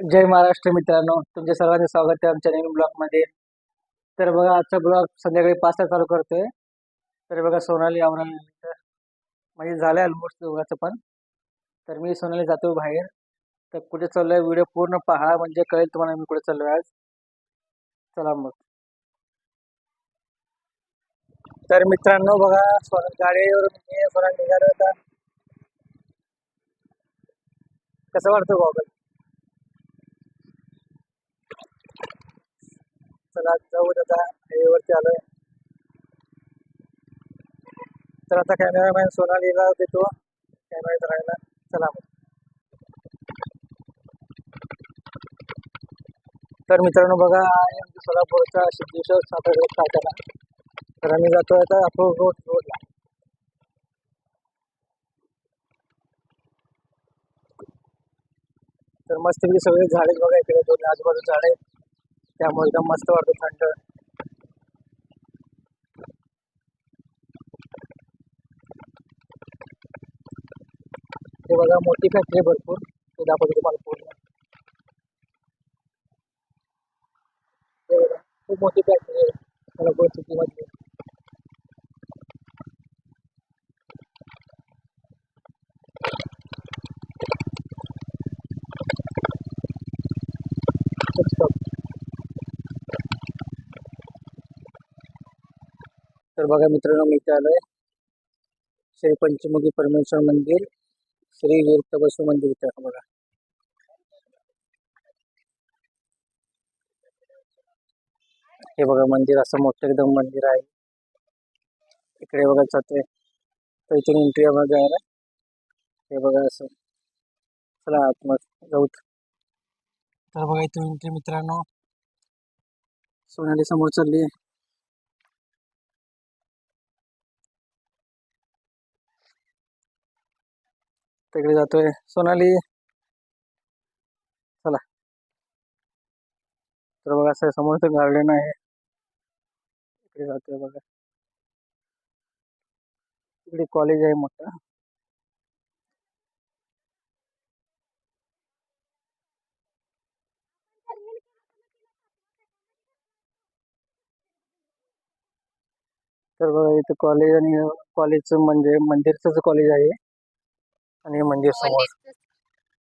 जय महाराष्ट्र मित्रांनो. तुमच्या सर्वांचे स्वागत आहे आमच्या नवीन ब्लॉगमध्ये. तर बघा आजचा ब्लॉग संध्याकाळी पाचला चालू करतोय. तर बघा सोनाली आवराली म्हणजे झालं ऑलमोस्ट दोघाचं पण. तर मी सोनाली जातो बाहेर. तर कुठे चाललोय व्हिडिओ पूर्ण पहा म्हणजे कळेल तुम्हाला मी कुठे चाललोय आज. चला मग. तर मित्रांनो बघा सोनल गाडीवर मी निघालो होता कसं वाटतं बाबा चला जाऊ आता. वरती आलोय. तर आता कॅमेरामॅन सोनालीला देतो. कॅमेरा धरायला चला मग. तर मित्रांनो बघा आमच्या सोलापूरचा सिद्धेश्वर सातारा सातारा तर आम्ही जातो आता अप्रोड रोड रोडला तर मी सगळे झाडे बघा इकडे. दोन आजूबाजू झाडे. त्यामुळे एकदम मस्त वाटतो थंड. हे बघा मोठी फॅक्टरी भरपूर. ते दाखवतो तुम्हाला पूर्ण. खूप मोठी फॅक्टरी आहे. सोलापूर सिटीमधली बघा मित्रांनो मी इथे आलोय. श्री पंचमुखी परमेश्वर मंदिर श्री वीर बसू मंदिर इथे बघा. हे बघा मंदिर असं मोठं एकदम मंदिर आहे. इकडे बघा जाते तर इथून एंट्री आहे बघा जायला हे बघा असं. चला आतमध्ये जाऊ. तर बघा इथून एंट्री मित्रांनो सोनाली समोर चालली आहे. तिकडे जातोय. सोनाली. चला. तर बघा असं समोरचं गार्डन आहे. इकडे जातोय बघा. इकडे कॉलेज आहे मोठं. तर बघा इथं कॉलेज आणि कॉलेजचं म्हणजे मंदिरचं कॉलेज आहे. आणि मंदिर समोर.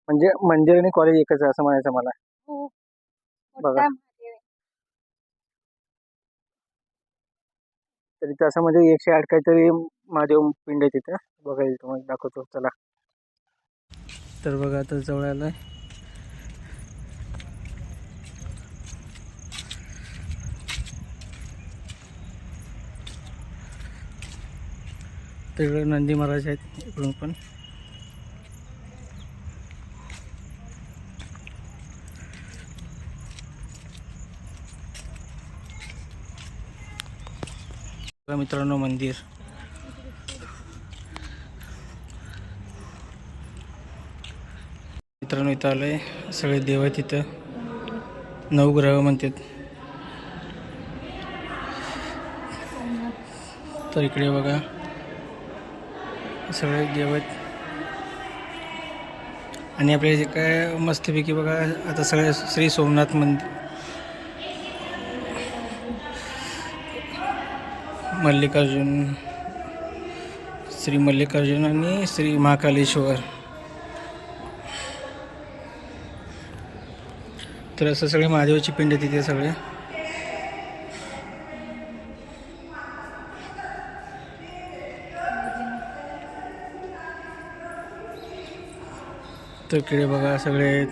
म्हणजे मंदिर आणि कॉलेज एकच आहे असं म्हणायचं मला. हो. बघा. मोठा महादेव आहे. तर इथं असं म्हणजे एकशे आठ काहीतरी महादेव पिंड आहे तिथं. बघायला तुम्हाला. दाखवतो चला. तर बघा आता जवळ आलं. तिकडे नंदी महाराज आहेत इकडून पण. मित्रांनो मंदिर. मित्रांनो इथं आलंय. सगळे देव आहेत इथं. नवग्रह म्हणतात. तर इकडे बघा. सगळे देव आहेत. आणि आपल्या जे काय मस्तपैकी बघा आता सगळे श्री सोमनाथ मंदिर मल्लिकार्जुन श्री मल्लिकार्जुन आणि श्री महाकालेश्वर. तर असं सगळे महादेवाची पिंड आहे तिथे सगळे. तर इकडे बघा सगळे आहेत.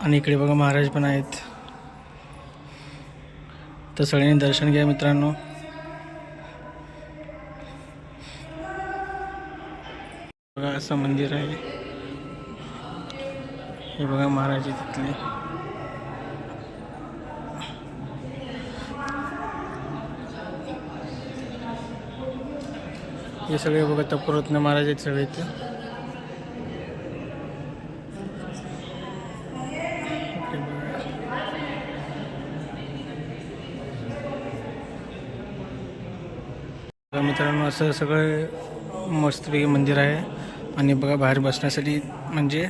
आणि इकडे बघा महाराज पण आहेत. तर सगळ्यांनी दर्शन घ्या मित्रांनो. असं मंदिर आहे. हे बघा महाराज तिथले. हे सगळे बघा तपोरत्न महाराज आहेत सगळे इथे. मित्रांनो असं सगळं मस्तपैकी मंदिर आहे. आणि बघा बाहेर बसण्यासाठी म्हणजे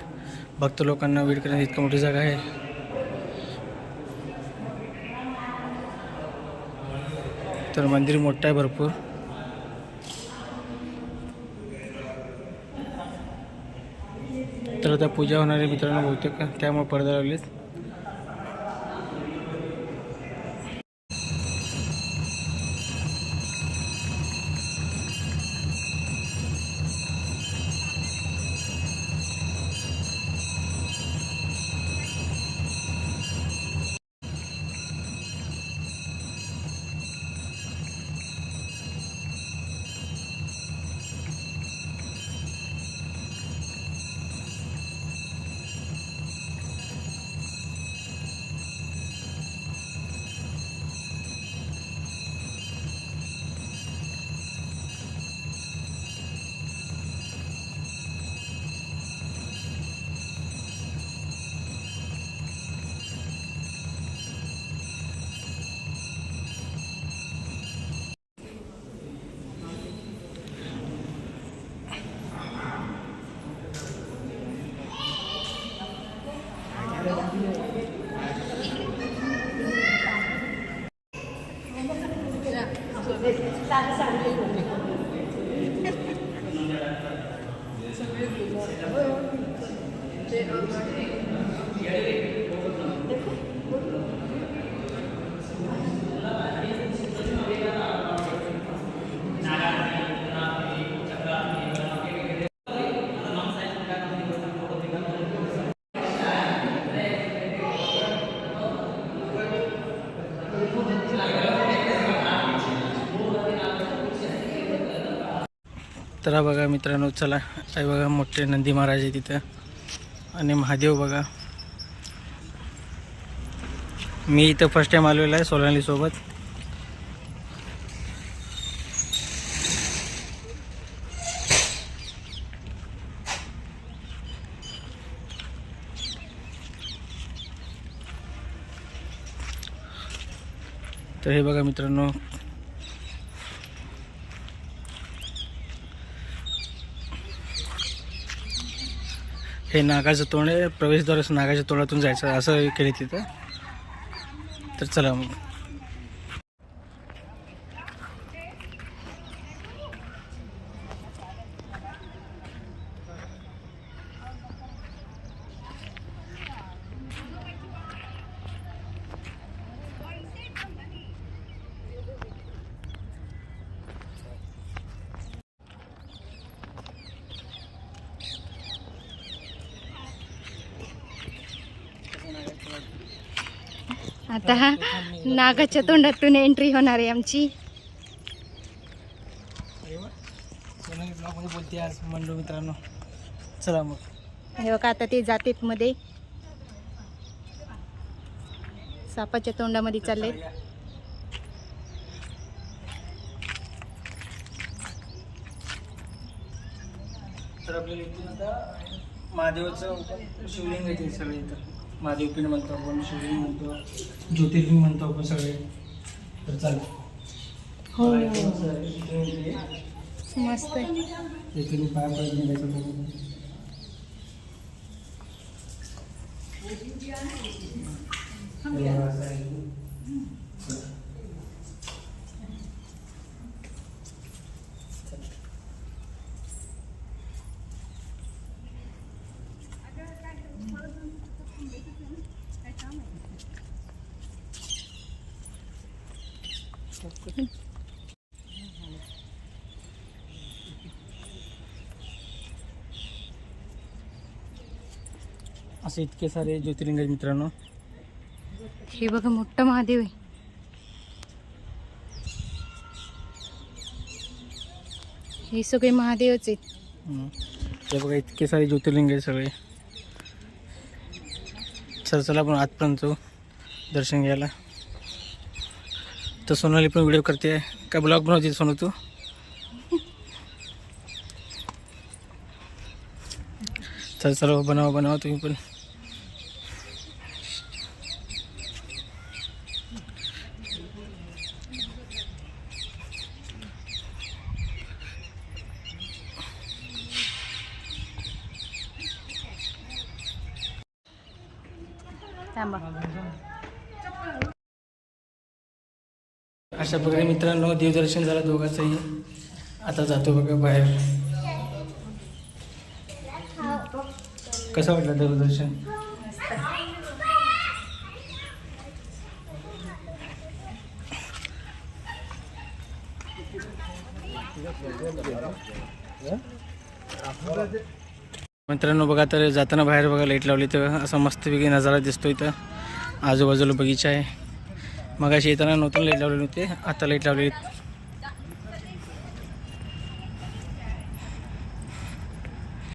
भक्त लोकांना वेळ करण्याची इतकी मोठी जागा आहे. तर मंदिर मोठं आहे भरपूर. तर आता पूजा होणारे मित्रांनो बहुतेक त्यामुळे पडदा लागलेत 准备搭上这个。देखो तर हा बघा मित्रांनो चला. काय बघा मोठे नंदी महाराज आहे तिथं आणि महादेव बघा. मी इथं फर्स्ट टाईम आलेलो आहे सोलालीसोबत तर हे बघा मित्रांनो हे नागाचं तोंड आहे. प्रवेशद्वार असं नागाच्या तोंडातून जायचं असं केले तिथं. तर चला मग. आता नागाच्या तोंडातून एंट्री होणार आहे आमची. बोलते आज मंडळ मित्रांनो. चला मग. हे बघा आता ते जातेत मध्ये. सापाच्या तोंडामध्ये चालले तर आपल्याला इथून आता महादेवाचं शिवलिंग आहे सगळे इथं. महादेव पिंड म्हणतो आपण शिवलिंग म्हणतो ज्योतिर्लिंग म्हणतो आपण सगळे. तर चालेल. हो. मस्त आहे. पाय असे इतके सारे ज्योतिर्लिंग आहेत मित्रांनो. हे बघा मोठं महादेव आहे. हे सगळे महादेवच आहेत. हे बघा इतके सारे ज्योतिर्लिंग आहे सगळे. चल चला आपण आतपर्यंत जाऊ दर्शन घ्यायला. तर सोनाली पण व्हिडिओ करते. काय ब्लॉग बनवते सोनू तू? चल चला बनवा बनवा तुम्ही पण. थांबा. अशा प्रकारे मित्रांनो देवदर्शन झालं दोघांचंही. आता जातो बघा बाहेर. कसं वाटलं देवदर्शन? मित्रांनो बघा तर जाताना बाहेर बघा लाइट लावली तर असा मस्तपैकी नजारा दिसतो इथं. आजूबाजूला बगीचा आहे. मग अशी येताना नव्हतं लाइट लावलेली होते आता लाइट लावलेली.